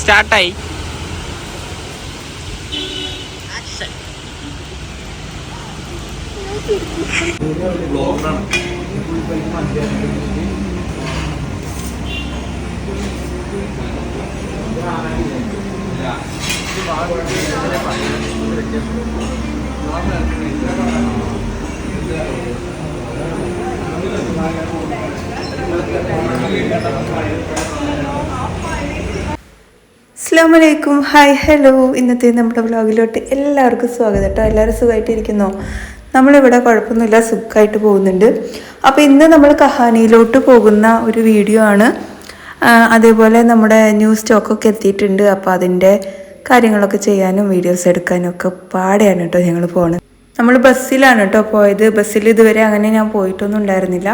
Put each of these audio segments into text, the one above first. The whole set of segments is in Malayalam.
സ്റ്റാർട്ടായി. അസ്ലാമലൈക്കും ഹായ് ഹലോ ഇന്നത്തെ നമ്മുടെ വ്ളോഗിലോട്ട് എല്ലാവർക്കും സ്വാഗതം കേട്ടോ. എല്ലാവരും സുഖമായിട്ടിരിക്കുന്നോ? നമ്മളിവിടെ കുഴപ്പമൊന്നുമില്ല സുഖമായിട്ട് പോകുന്നുണ്ട്. അപ്പോൾ ഇന്ന് നമ്മൾ കഹാനിയിലോട്ട് പോകുന്ന ഒരു വീഡിയോ ആണ്. അതേപോലെ നമ്മുടെ ന്യൂ സ്റ്റോക്കൊക്കെ എത്തിയിട്ടുണ്ട്. അപ്പോൾ അതിന്റെ കാര്യങ്ങളൊക്കെ ചെയ്യാനും വീഡിയോസ് എടുക്കാനും ഒക്കെ പാടെയാണ് കേട്ടോ ഞങ്ങൾ പോകുന്നത് നമ്മൾ ബസ്സിലാണ് കേട്ടോ പോയത്. ബസ്സിൽ ഇതുവരെ അങ്ങനെ ഞാൻ പോയിട്ടൊന്നും ഉണ്ടായിരുന്നില്ല.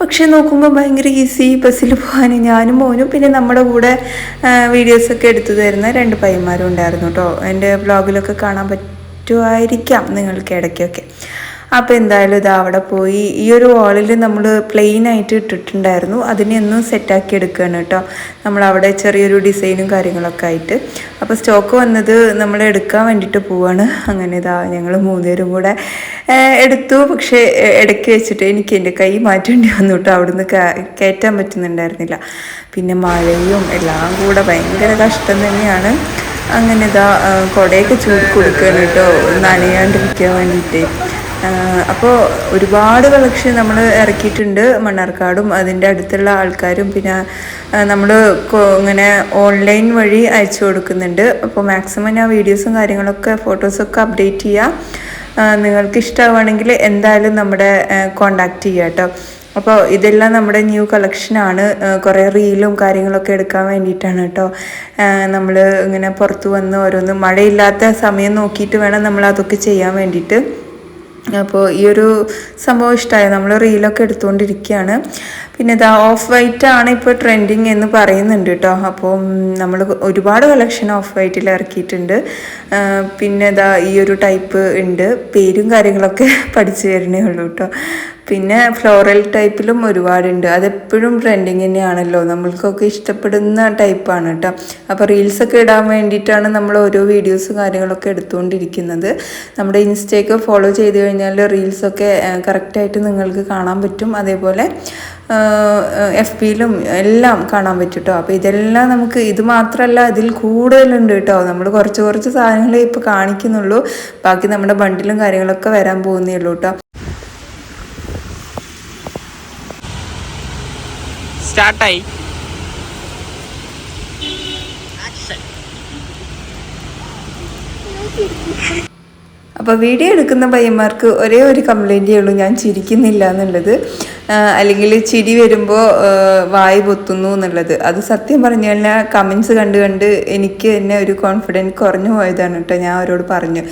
പക്ഷെ നോക്കുമ്പോൾ ഭയങ്കര ഈസി ബസ്സിൽ പോകാൻ ഞാനും മോനും പിന്നെ നമ്മുടെ കൂടെ വീഡിയോസൊക്കെ എടുത്തു തരുന്ന രണ്ട് പയ്യന്മാരും ഉണ്ടായിരുന്നു കേട്ടോ എന്റെ ബ്ലോഗിലൊക്കെ കാണാൻ പറ്റുമായിരിക്കാം നിങ്ങൾക്ക് ഇടയ്ക്കൊക്കെ. അപ്പോൾ എന്തായാലും ഇത് അവിടെ പോയി. ഈ ഒരു വാളിൽ നമ്മൾ പ്ലെയിൻ ആയിട്ട് ഇട്ടിട്ടുണ്ടായിരുന്നു. അതിനെ ഒന്നും സെറ്റാക്കി എടുക്കുകയാണ് കേട്ടോ. നമ്മൾ അവിടെ ചെറിയൊരു ഡിസൈനും കാര്യങ്ങളൊക്കെ ആയിട്ട്. അപ്പോൾ സ്റ്റോക്ക് വന്നത് നമ്മൾ എടുക്കാൻ വേണ്ടിയിട്ട് പോവാണ്. അങ്ങനെ ഇതാ ഞങ്ങൾ മൂന്നുപേരും കൂടെ എടുത്തു. പക്ഷേ ഇടയ്ക്ക് വെച്ചിട്ട് എനിക്ക് എന്റെ കൈ മാറ്റേണ്ടി വന്നു കേട്ടോ. അവിടുന്ന് കയ- കയറ്റാൻ പറ്റുന്നുണ്ടായിരുന്നില്ല. പിന്നെ മഴയും എല്ലാം കൂടെ ഭയങ്കര കഷ്ടം തന്നെയാണ്. അങ്ങനെ ഇതാ കുടയൊക്കെ ചൂട് കൊടുക്കുകയാണ് കേട്ടോ. നനയാണ്ടിരിക്കാൻ വേണ്ടിയിട്ട് അപ്പോൾ ഒരുപാട് കളക്ഷൻ നമ്മൾ ഇറക്കിയിട്ടുണ്ട്. മണ്ണാർക്കാടും അതിന്റെ അടുത്തുള്ള ആൾക്കാരും. പിന്നെ നമ്മൾ ഇങ്ങനെ ഓൺലൈൻ വഴി അയച്ചു കൊടുക്കുന്നുണ്ട്. അപ്പോൾ മാക്സിമം ഞാൻ വീഡിയോസും കാര്യങ്ങളൊക്കെ ഫോട്ടോസൊക്കെ അപ്ഡേറ്റ് ചെയ്യാം. നിങ്ങൾക്ക് ഇഷ്ടമാവുകയാണെങ്കിൽ എന്തായാലും നമ്മുടെ കോണ്ടാക്ട് ചെയ്യുക കേട്ടോ അപ്പോൾ ഇതെല്ലാം നമ്മുടെ ന്യൂ കളക്ഷനാണ് കുറേ റീലും കാര്യങ്ങളൊക്കെ എടുക്കാൻ വേണ്ടിയിട്ടാണ് കേട്ടോ നമ്മൾ ഇങ്ങനെ പുറത്ത് വന്ന് ഓരോന്ന് മഴയില്ലാത്ത സമയം നോക്കിയിട്ട് വേണം നമ്മൾ അതൊക്കെ ചെയ്യാൻ വേണ്ടിയിട്ട്. അപ്പോൾ ഈ ഒരു സംഭവം ഇഷ്ടമായി നമ്മൾ റീലൊക്കെ എടുത്തുകൊണ്ടിരിക്കുകയാണ് പിന്നെ ഇതാ ഓഫ് വൈറ്റ് ആണ് ഇപ്പോൾ ട്രെൻഡിങ് എന്ന് പറയുന്നുണ്ട് കേട്ടോ. അപ്പോൾ നമ്മൾ ഒരുപാട് കളക്ഷൻ ഓഫ് വൈറ്റിൽ ഇറക്കിയിട്ടുണ്ട്. പിന്നെ ഇതാ ഈ ഒരു ടൈപ്പ് ഉണ്ട്. പേരും കാര്യങ്ങളൊക്കെ പഠിച്ചു വരുന്നേ ഉള്ളൂ കേട്ടോ. പിന്നെ ഫ്ലോറൽ ടൈപ്പിലും ഒരുപാടുണ്ട്. അതെപ്പോഴും ട്രെൻഡിങ് തന്നെയാണല്ലോ. നമ്മൾക്കൊക്കെ ഇഷ്ടപ്പെടുന്ന ടൈപ്പാണ് കേട്ടോ. അപ്പോൾ റീൽസൊക്കെ ഇടാൻ വേണ്ടിയിട്ടാണ് നമ്മൾ ഓരോ വീഡിയോസ് കാര്യങ്ങളൊക്കെ എടുത്തുകൊണ്ടിരിക്കുന്നത്. നമ്മുടെ ഇൻസ്റ്റയൊക്കെ ഫോളോ ചെയ്ത് കഴിഞ്ഞാൽ റീൽസൊക്കെ കറക്റ്റായിട്ട് നിങ്ങൾക്ക് കാണാൻ പറ്റും. അതേപോലെ എഫ് പിയിലും എല്ലാം കാണാൻ പറ്റും കേട്ടോ. അപ്പോൾ ഇതെല്ലാം നമുക്ക് ഇത് മാത്രമല്ല ഇതിൽ കൂടുതലുണ്ട് കേട്ടോ. നമ്മൾ കുറച്ച് കുറച്ച് സാധനങ്ങളെ ഇപ്പോൾ കാണിക്കുന്നുള്ളൂ. ബാക്കി നമ്മുടെ ബണ്ടിലും കാര്യങ്ങളൊക്കെ വരാൻ പോകുന്നേ ഉള്ളൂ കേട്ടോ. സ്റ്റാർട്ടായി. അപ്പോൾ വീഡിയോ എടുക്കുന്ന പയ്യന്മാർക്ക് ഒരേ ഒരു കംപ്ലൈന്റേ ഉള്ളൂ ഞാൻ ചിരിക്കുന്നില്ല എന്നുള്ളത്. അല്ലെങ്കിൽ ചിരി വരുമ്പോൾ വായി പൊത്തുന്നു എന്നുള്ളത്. അത് സത്യം പറഞ്ഞു കഴിഞ്ഞാൽ കമൻസ് കണ്ട് കണ്ട് എനിക്ക് തന്നെ ഒരു കോൺഫിഡൻസ് കുറഞ്ഞു പോയതാണ് കേട്ടോ ഞാൻ അവരോട് പറഞ്ഞു.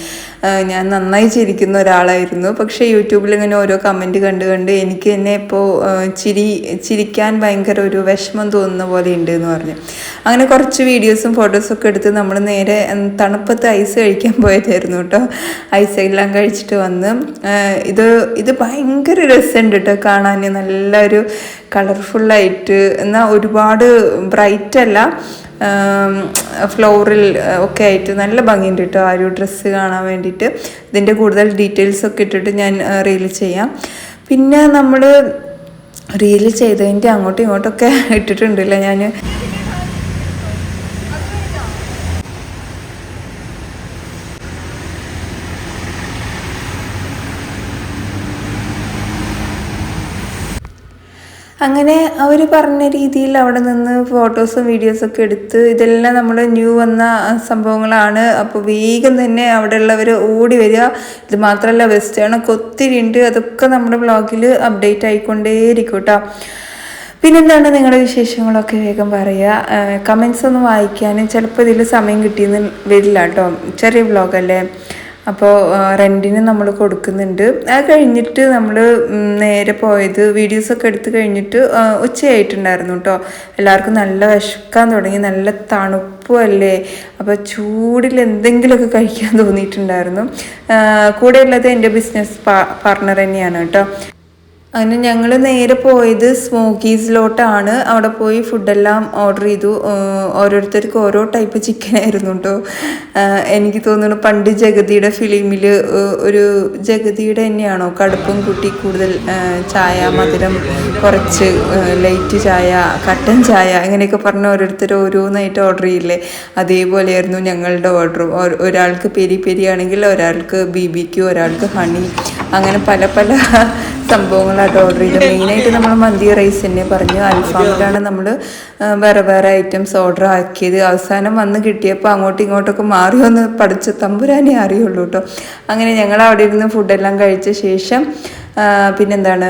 ഞാൻ നന്നായി ചിരിക്കുന്ന ഒരാളായിരുന്നു. പക്ഷേ യൂട്യൂബിൽ ഇങ്ങനെ ഓരോ കമന്റ് കണ്ട് കണ്ട് എനിക്ക് തന്നെ ഇപ്പോൾ ചിരി ചിരിക്കാൻ ഭയങ്കര ഒരു വിഷമം തോന്നുന്ന പോലെ ഉണ്ട് എന്ന് പറഞ്ഞു. അങ്ങനെ കുറച്ച് വീഡിയോസും ഫോട്ടോസും ഒക്കെ എടുത്ത് നമ്മൾ നേരെ തണുപ്പത്ത് ഐസ് കഴിക്കാൻ പോയതായിരുന്നു കേട്ടോ. ഐസ് എല്ലാം കഴിച്ചിട്ട് വന്ന് ഇത് ഇത് ഭയങ്കര രസമുണ്ട് കേട്ടോ കാണാൻ നല്ലൊരു കളർഫുള്ളായിട്ട് എന്നാൽ ഒരുപാട് ബ്രൈറ്റ് അല്ല ഫ്ലോറിൽ ഒക്കെ ആയിട്ട് നല്ല ഭംഗിയുണ്ട് കേട്ടോ ആ ഒരു ഡ്രസ്സ് കാണാൻ വേണ്ടിയിട്ട്. ഇതിന്റെ കൂടുതൽ ഡീറ്റെയിൽസ് ഒക്കെ ഇട്ടിട്ട് ഞാൻ റീൽ ചെയ്യാം. പിന്നെ നമ്മൾ റീൽ ചെയ്തതിന്റെ അങ്ങോട്ടും ഇങ്ങോട്ടൊക്കെ ഇട്ടിട്ടുണ്ടല്ലോ ഞാൻ അങ്ങനെ അവർ പറഞ്ഞ രീതിയിൽ അവിടെ നിന്ന് ഫോട്ടോസും വീഡിയോസൊക്കെ എടുത്ത് ഇതെല്ലാം നമ്മൾ ന്യൂ വന്ന സംഭവങ്ങളാണ്. അപ്പോൾ വേഗം തന്നെ അവിടെ ഉള്ളവർ ഓടി വരിക. ഇത് മാത്രമല്ല വെസ്റ്റേണൊക്കെ ഒത്തിരി ഉണ്ട്. അതൊക്കെ നമ്മുടെ ബ്ലോഗിൽ അപ്ഡേറ്റ് ആയിക്കൊണ്ടേയിരിക്കും കേട്ടോ പിന്നെന്താണ് നിങ്ങളുടെ വിശേഷങ്ങളൊക്കെ വേഗം പറയുക. കമൻസ് ഒന്നും വായിക്കാനും ചിലപ്പോൾ ഇതിൽ സമയം കിട്ടിയെന്ന് വരില്ല കേട്ടോ ചെറിയ വ്ളോഗല്ലേ അപ്പോൾ റെന്റിന് നമ്മൾ കൊടുക്കുന്നുണ്ട്. അത് കഴിഞ്ഞിട്ട് നമ്മൾ നേരെ പോയത് വീഡിയോസൊക്കെ എടുത്ത് കഴിഞ്ഞിട്ട് ഉച്ചയായിട്ടുണ്ടായിരുന്നു കേട്ടോ എല്ലാവർക്കും നല്ല വിശക്കാൻ തുടങ്ങി നല്ല തണുപ്പും അല്ലേ? അപ്പോൾ ചൂടിൽ എന്തെങ്കിലുമൊക്കെ കഴിക്കാൻ തോന്നിയിട്ടുണ്ടായിരുന്നു. കൂടെയുള്ളത് കൂടെ എന്റെ ബിസിനസ് പാർട്ണർ തന്നെയാണ് കേട്ടോ അങ്ങനെ ഞങ്ങൾ നേരെ പോയത് സ്മോക്കീസിലോട്ടാണ് അവിടെ പോയി ഫുഡെല്ലാം ഓർഡർ ചെയ്തു. ഓരോരുത്തർക്ക് ഓരോ ടൈപ്പ് ചിക്കൻ ആയിരുന്നു കേട്ടോ എനിക്ക് തോന്നുന്നു പണ്ട് ജഗതിയുടെ ഫിലിമിൽ ഒരു ജഗതിയുടെ തന്നെയാണോ? കടുപ്പും കൂട്ടി കൂടുതൽ ചായ മധുരം കുറച്ച് ലൈറ്റ് ചായ കട്ടൻ ചായ അങ്ങനെയൊക്കെ പറഞ്ഞ് ഓരോരുത്തർ ഓരോന്നായിട്ട് ഓർഡർ ചെയ്യില്ലേ? അതേപോലെയായിരുന്നു ഞങ്ങളുടെ ഓർഡറും ഒരാൾക്ക് പെരി പെരി ആണെങ്കിൽ ഒരാൾക്ക് ബി ബി ക്യു ഒരാൾക്ക് ഹണി അങ്ങനെ പല പല സംഭവങ്ങളായിട്ട് ഓർഡർ ചെയ്തത്. മെയിനായിട്ട് നമ്മൾ മന്തി റൈസ് തന്നെ പറഞ്ഞു. അൽഫാമിലാണ് നമ്മൾ വേറെ വേറെ ഐറ്റംസ് ഓർഡർ ആക്കിയത്. അവസാനം വന്ന് കിട്ടിയപ്പോൾ അങ്ങോട്ടും ഇങ്ങോട്ടൊക്കെ മാറി വന്ന് പഠിച്ച തമ്പുരാനെ അറിയുള്ളൂ കേട്ടോ അങ്ങനെ ഞങ്ങൾ അവിടെ ഇരുന്ന് ഫുഡെല്ലാം കഴിച്ച ശേഷം പിന്നെന്താണ്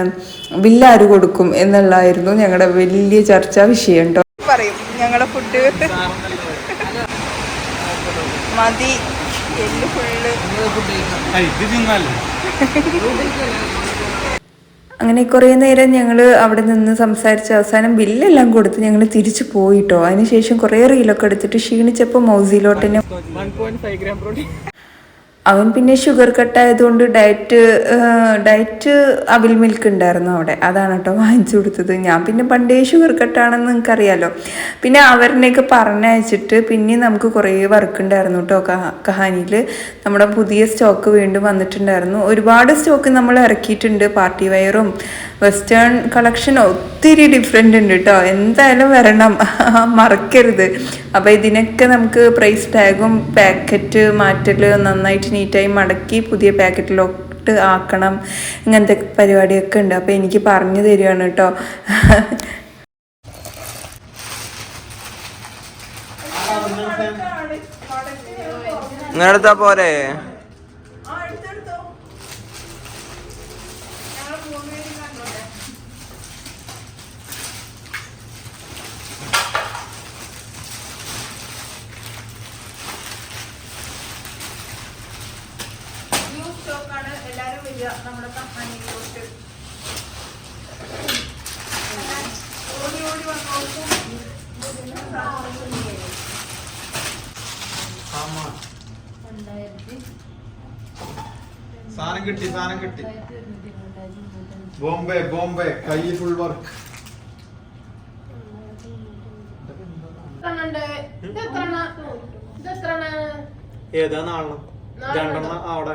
ബില്ല് ആര് കൊടുക്കും എന്നുള്ളതായിരുന്നു ഞങ്ങളുടെ വലിയ ചർച്ചാ വിഷയം കേട്ടോ പറയും. ഞങ്ങളുടെ ഫുഡ് മതി. എല്ല് ഫുള്ള് അങ്ങനെ കുറേ നേരം ഞങ്ങൾ അവിടെ നിന്ന് സംസാരിച്ച് അവസാനം ബില്ലെല്ലാം കൊടുത്ത് ഞങ്ങൾ തിരിച്ചു പോയിട്ടോ. അതിനുശേഷം കുറേ റീലൊക്കെ എടുത്തിട്ട് ക്ഷീണിച്ചപ്പോൾ മൗസിയിലോട്ട് തന്നെ വൺ ഗ്രാം അവൻ പിന്നെ ഷുഗർ കട്ടായതുകൊണ്ട് ഡയറ്റ് ഡയറ്റ് അവിൽ മിൽക്ക് ഉണ്ടായിരുന്നു അവിടെ. അതാണ് കേട്ടോ വാങ്ങിച്ചു കൊടുത്തത്. ഞാൻ പിന്നെ പണ്ടേ ഷുഗർ കട്ടാണെന്ന് നിങ്ങൾക്കറിയാലോ. പിന്നെ അവരിനെയൊക്കെ പറഞ്ഞയച്ചിട്ട് പിന്നെ നമുക്ക് കുറേ വർക്ക് ഉണ്ടായിരുന്നു കേട്ടോ കഹാനിയിൽ. നമ്മുടെ പുതിയ സ്റ്റോക്ക് വീണ്ടും വന്നിട്ടുണ്ടായിരുന്നു. ഒരുപാട് സ്റ്റോക്ക് നമ്മൾ ഇറക്കിയിട്ടുണ്ട്. പാർട്ടി വയറും വെസ്റ്റേൺ കളക്ഷൻ ഒത്തിരി ഡിഫറെന്റ് ഉണ്ട് കേട്ടോ. എന്തായാലും വരണം. മറക്കരുത്. അപ്പോൾ ഇതിനൊക്കെ നമുക്ക് പ്രൈസ് ടാഗും പാക്കറ്റ് മാറ്റൽ നന്നായിട്ട് നീറ്റായി മടക്കി പുതിയ പാക്കറ്റിലോട്ട് ആക്കണം. ഇങ്ങനത്തെ പരിപാടിയൊക്കെ ഉണ്ട്. അപ്പോൾ എനിക്ക് പറഞ്ഞു തരികയാണ് കേട്ടോ. നിങ്ങളെടുത്താ പോരെ? സാധനം കിട്ടി സാധനം കിട്ടി. ബോംബെ ബോംബെ കൈ ഫുൾ വർക്ക് ഏതാ നാളെ? രണ്ടെണ്ണം അവിടെ.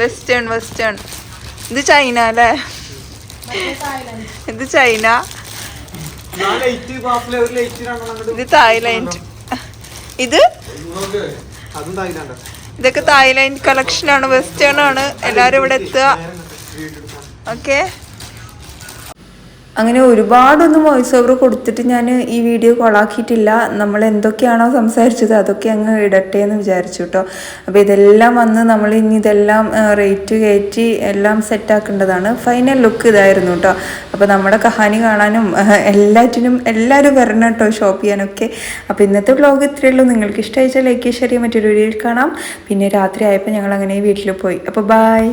വെസ്റ്റേൺ വെസ്റ്റേൺ ഇത് ചൈന അല്ലേ? ഇത് ചൈന. ഇത് തായ്ലാൻഡ്. ഇത്? ഇതൊക്കെ തായ്ലാൻഡ് ആണ് വെസ്റ്റേൺ ആണ്. എല്ലാവരും ഇവിടെ എത്തുക. ഓക്കെ അങ്ങനെ ഒരുപാടൊന്നും വോയിസ് ഓവർ കൊടുത്തിട്ട് ഞാൻ ഈ വീഡിയോ കോളാക്കിയിട്ടില്ല നമ്മൾ എന്തൊക്കെയാണോ സംസാരിച്ചത് അതൊക്കെ അങ്ങ് ഇടട്ടെ എന്ന് വിചാരിച്ചു കേട്ടോ അപ്പോൾ ഇതെല്ലാം വന്ന് നമ്മൾ ഇനി ഇതെല്ലാം റേറ്റ് കയറ്റി എല്ലാം സെറ്റാക്കേണ്ടതാണ് ഫൈനൽ ലുക്ക് ഇതായിരുന്നു കേട്ടോ അപ്പോൾ നമ്മുടെ കഹാനി കാണാനും എല്ലാറ്റിനും എല്ലാവരും വരണം കേട്ടോ ഷോപ്പ് ചെയ്യാനൊക്കെ. അപ്പോൾ ഇന്നത്തെ വ്ലോഗ് ഇത്രയേ ഉള്ളൂ. നിങ്ങൾക്ക് ഇഷ്ടമായിച്ചാൽ ലൈക്ക് ഷെയർ ചെയ്യാൻ മറ്റൊരു വീഡിയോയിൽ കാണാം. പിന്നെ രാത്രി ആയപ്പോൾ ഞങ്ങൾ അങ്ങനെ വീട്ടിൽ പോയി. അപ്പോൾ ബായ്